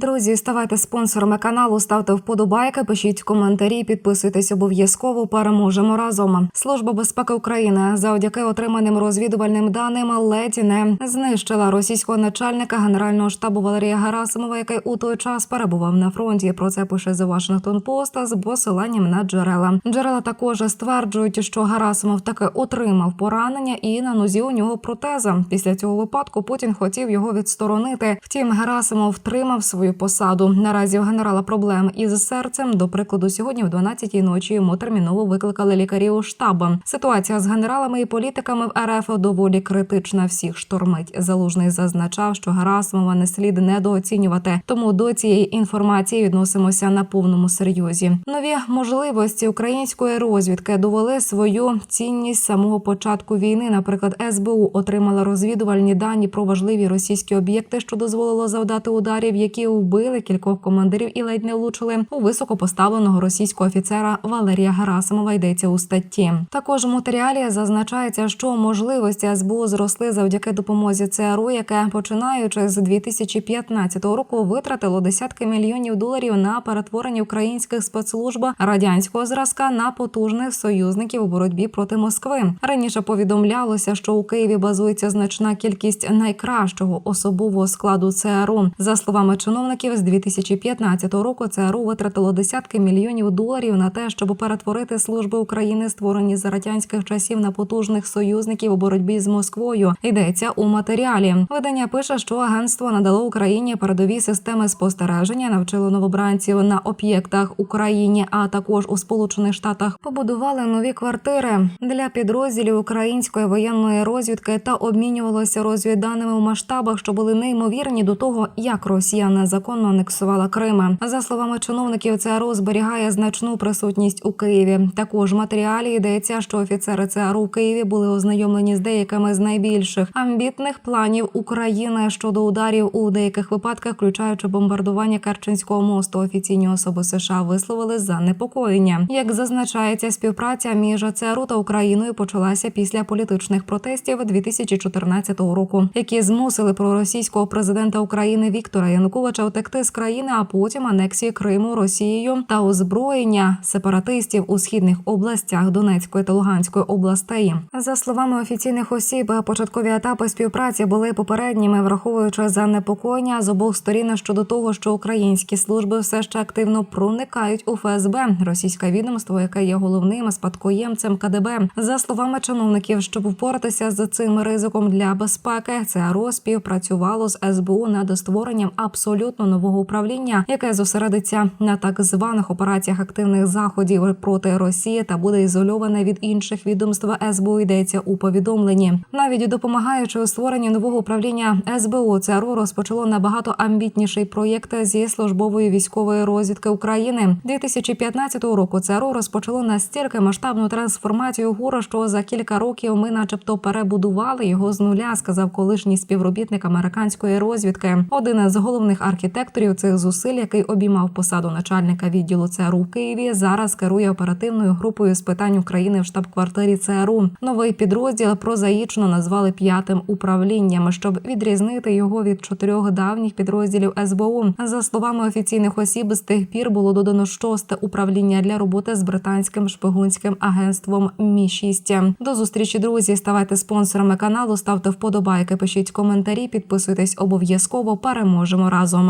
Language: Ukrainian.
Друзі, ставайте спонсорами каналу, ставте вподобайки, пишіть коментарі, підписуйтесь обов'язково. Переможемо разом. Служба безпеки України завдяки отриманим розвідувальним даним ледь не знищила російського начальника генерального штабу Валерія Герасимова, який у той час перебував на фронті. Про це пише The Washington Post з посиланням на джерела. Джерела також стверджують, що Герасимов таки отримав поранення, і на нозі у нього протеза. Після цього випадку Путін хотів його відсторонити. Втім, Герасимов втримав свою посаду. Наразі у генерала проблем із серцем. До прикладу, сьогодні в 12-й ночі йому терміново викликали лікарів у штаб. Ситуація з генералами і політиками в РФ доволі критична. Всіх штормить. Залужний зазначав, що Герасимова не слід недооцінювати. Тому до цієї інформації відносимося на повному серйозі. Нові можливості української розвідки довели свою цінність самого початку війни. Наприклад, СБУ отримала розвідувальні дані про важливі російські об'єкти, що дозволило завдати ударів, які вбили кількох командирів і ледь не влучили у високопоставленого російського офіцера Валерія Герасимова. Йдеться у статті. Також у матеріалі зазначається, що можливості СБУ зросли завдяки допомозі ЦРУ, яке починаючи з 2015 року витратило десятки мільйонів доларів на перетворення українських спецслужб радянського зразка на потужних союзників у боротьбі проти Москви. Раніше повідомлялося, що у Києві базується значна кількість найкращого особового складу ЦРУ. За словами чиновників, з 2015 року ЦРУ витратило десятки мільйонів доларів на те, щоб перетворити служби України, створені за радянських часів на потужних союзників у боротьбі з Москвою. Йдеться у матеріалі. Видання пише, що агентство надало Україні передові системи спостереження, навчило новобранців на об'єктах Україні, а також у Сполучених Штатах побудували нові квартири для підрозділів української воєнної розвідки та обмінювалося розвідданими у масштабах, що були неймовірні до того, як Росія незаконно анексувала Крим. За словами чиновників, ЦРУ зберігає значну присутність у Києві. Також в матеріалі йдеться, що офіцери ЦРУ в Києві були ознайомлені з деякими з найбільших амбітних планів України щодо ударів у деяких випадках, включаючи бомбардування Керченського мосту. Офіційні особи США висловили занепокоєння. Як зазначається, співпраця між ЦРУ та Україною почалася після політичних протестів 2014 року, які змусили проросійського президента України Віктора Януковича утекти з країни, а потім анексії Криму Росією та озброєння сепаратистів у східних областях Донецької та Луганської областей. За словами офіційних осіб, початкові етапи співпраці були попередніми, враховуючи занепокоєння з обох сторін щодо того, що українські служби все ще активно проникають у ФСБ, російське відомство, яке є головним спадкоємцем КДБ. За словами чиновників, щоб впоратися з цим ризиком для безпеки, ЦРУ співпрацювало з СБУ над створенням абсолютно нового управління, яке зосередиться на так званих операціях активних заходів проти Росії та буде ізольоване від інших відомств СБУ. Йдеться у повідомленні. Навіть допомагаючи у створенні нового управління СБУ, ЦРУ розпочало набагато амбітніший проєкт зі службової військової розвідки України. 2015 року ЦРУ розпочало настільки масштабну трансформацію ГУРа, що за кілька років ми, начебто, перебудували його з нуля, сказав колишній співробітник американської розвідки. Один з головних архітекторів цих зусиль, який обіймав посаду начальника відділу ЦРУ в Києві, зараз керує оперативною групою з питань України в штаб-квартирі ЦРУ. Новий підрозділ прозаїчно назвали п'ятим управлінням, щоб відрізнити його від чотирьох давніх підрозділів СБУ. За словами офіційних осіб, з тих пір було додано шосте управління для роботи з британським шпигунським агентством Мі 6 До зустрічі, друзі. Ставайте спонсорами каналу, ставте вподобайки, пишіть коментарі, підписуйтесь обов'язково. Переможемо разом.